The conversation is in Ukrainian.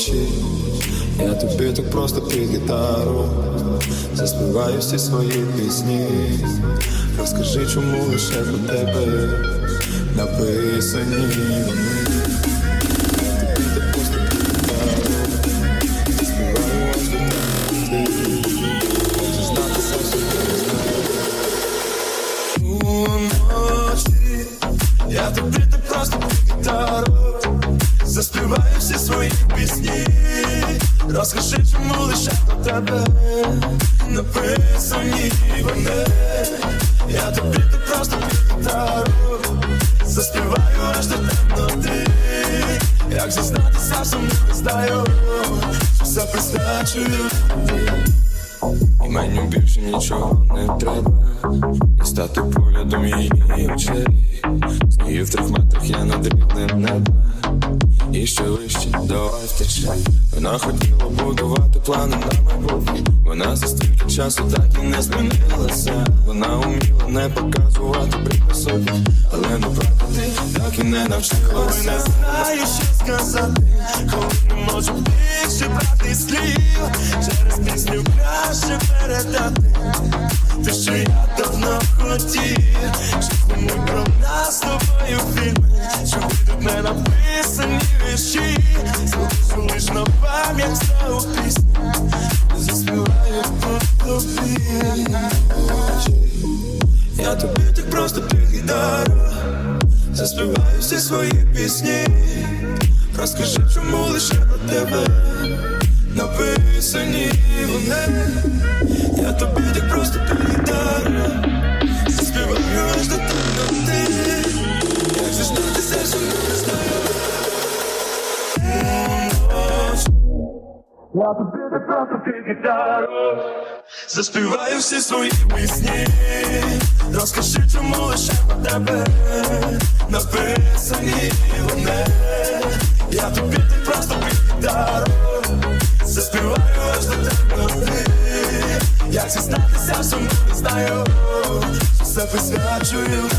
Вночі я тобі так просто під гітару Заспіваю всі свої пісні Розкажи, чому лише про тебе написані вони Я тобі так просто під гітару всі свої пісні. Розкажи, чому лише про тебе Написані вони. Я тобі так просто під гітару Заспіваю аж до темноти. Як зізнатися, що не знаю Що все присвячую і мені більше нічого не треба І стати поглядом її очей. Знію в трьох метрах я над рівнем неба І ще вище. Давай втече. Вона хотіла будувати плани на майбутнє. Вона за стільки часу так і не змінилася. Вона уміла не показувати приписок Але не правди так і не навчилася. Не знаю, що сказати Коли не можу більше брати слів. Через пісню краще передати Те, що я давно хотів. Що думаю про нас з тобою фільми на пам'ять знову пісню Заспіваю по тобі Я тобі так просто під Заспіваю всі свої пісні. Розкажи, чому лише на тебе? Написані вони. Я тобі так просто Я тобі так просто під гітару. Заспіваю всі свої пісні. Розкажи, чому лише про тебе Написані вони. Я тобі так просто під гітару. Заспіваю аж до темноти Як зізнатися, що не знаю. Все присвячую